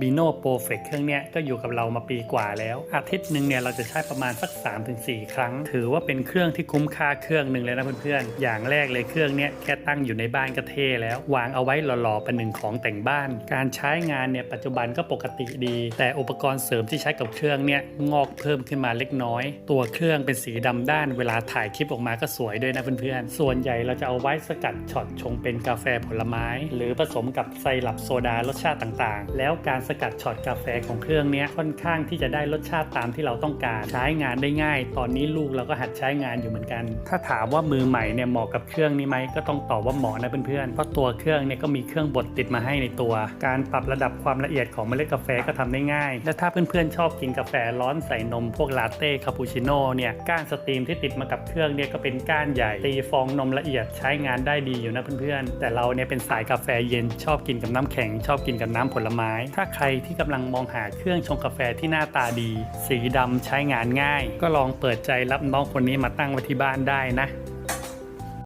b i n o Perfect เครื่องเนี้ยก็อยู่กับเรามาปีกว่าแล้ว อาทิตย์หนึ่งเนี่ยเราจะใช้ประมาณสัก 3-4 ครั้ง ถือว่าเป็นเครื่องที่คุ้มค่าเครื่องหนึ่งเลยนะเพื่อนๆ อย่างแรกเลยเครื่องเนี้ยแค่ตั้งอยู่ในบ้านก็เท่แล้ว วางเอาไว้หล่อๆเป็นหนึ่งของแต่งบ้าน การใช้งานเนี่ยปัจจุบันก็ปกติดี แต่อุปกรณ์เสริมที่ใช้กับเครื่องเนี่ยงอกเพิ่มขึ้นมาเล็กน้อย ตัวเครื่องเป็นสีดำด้านเวลาถ่ายคลิปออกมาก็สวยด้วยนะเพื่อนๆ ส่วนใหญ่เราจะเอาไว้สกัดช็อตชงเป็นกาแฟผลไม้ หรือผสมกับไซรัปโซดารสชาติต่างๆ แล้วการสกัดช็อตกาแฟของเครื่องนี้ค่อนข้างที่จะได้รสชาติตามที่เราต้องการ ใช้งานได้ง่าย ตอนนี้ลูกเราก็หัดใช้งานอยู่เหมือนกัน ถ้าถามว่ามือใหม่เนี่ยเหมาะกับเครื่องนี้ไหมก็ต้องตอบว่าเหมาะนะเพื่อนๆเพราะตัวเครื่องเนี่ยก็มีเครื่องบดติดมาให้ในตัว การปรับระดับความละเอียดของเมล็ดกาแฟก็ทำได้ง่าย และถ้าเพื่อนๆชอบกินกาแฟร้อนใส่นมพวกลาเต้คาปูชิโน่เนี่ยก้านสตรีมที่ติดมากับเครื่องเนี่ยก็เป็นก้านใหญ่ตีฟองนมละเอียดใช้งานได้ดีอยู่นะเพื่อนๆแต่เราเนี่ยเป็นสายกาแฟเย็นชอบกินกับน้ำแข็งชอบกินกับน้ำผลไม้ถ้าใครที่กำลังมองหาเครื่องชงกาแฟที่หน้าตาดี สีดำใช้งานง่าย ก็ลองเปิดใจรับน้องคนนี้มาตั้งไว้ที่บ้านได้นะ